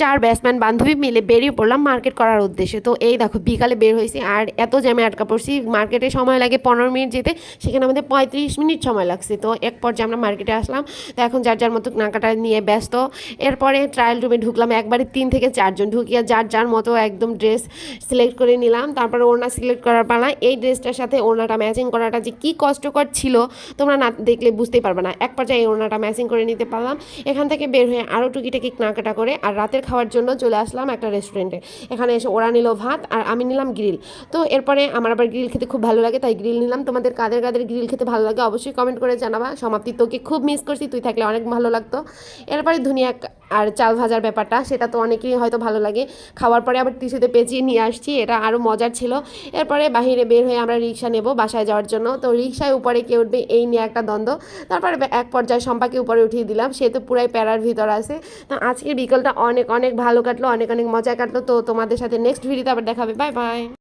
চার ব্যাটসম্যান বান্ধবী মিলে বেরিয়ে পড়লাম মার্কেট করার উদ্দেশ্যে। তো এই দেখো, বিকালে বের হয়েছি আর এত জ্যামে আটকা পড়ছি। মার্কেটে সময় লাগে পনেরো মিনিট যেতে, সেখানে আমাদের পঁয়ত্রিশ মিনিট সময় লাগছে। তো এক পর্যায়ে আমরা মার্কেটে আসলাম। তো এখন যার যার মতো নাকাটা নিয়ে ব্যস্ত। এরপরে ট্রায়াল রুমে ঢুকলাম, একবারে তিন থেকে চারজন ঢুকিয়ে যার যার মতো একদম ড্রেস সিলেক্ট করে নিলাম। তারপরে ওড়না সিলেক্ট করার পালা। এই ড্রেসটার সাথে ওড়নাটা ম্যাচিং করাটা যে কী কষ্টকর ছিল, তোমরা না দেখলে বুঝতেই পারবে না। এক পর্যায়ে এই ওড়নাটা ম্যাচিং করে নিতে পারলাম। এখান থেকে বের হয়ে আরও টুকিটাকি কেনাকাটা করে আর রাতের খাওয়ার জন্য চলে আসলাম একটা রেস্টুরেন্টে এখানে এসে ওরা নিল ভাত আর আমি নিলাম গ্রিল তো এরপরে আমার আবার গ্রিল খেতে খুব ভালো লাগে, তাই গ্রিল নিলাম। তোমাদের কাদের কাদের গ্রিল খেতে ভালো লাগে অবশ্যই কমেন্ট করে জানাবা। সমাপ্তি, তোকে খুব মিস করছি, তুই থাকলে অনেক ভালো লাগতো। এরপরে ধনিয়া আর চাল ভাজার ব্যাপারটা, সেটা তো অনেকেরই হয়তো ভালো লাগে। খাওয়ার পরে আবার টিস্যুতে পেঁচিয়ে নিয়ে আসছি, এটা আরও মজার ছিল। এরপরে বাহিরে বের হয়ে আমরা রিক্সা নেব বাসায় যাওয়ার জন্য। তো রিক্সায় উপরে কে উঠবে, এই নিয়ে একটা দ্বন্দ্ব। তারপরে এক পর্যায়ে সম্পাকে উপরে উঠিয়ে দিলাম, সে তো পুরাই প্যারার ভিতর আছে। তো আজকে বিকেলটা অনেক অনেক ভালো কাটলো, অনেক অনেক মজা কাটলো। তো তোমাদের সাথে নেক্সট ভিডিওতে আবার দেখাবে। Bye bye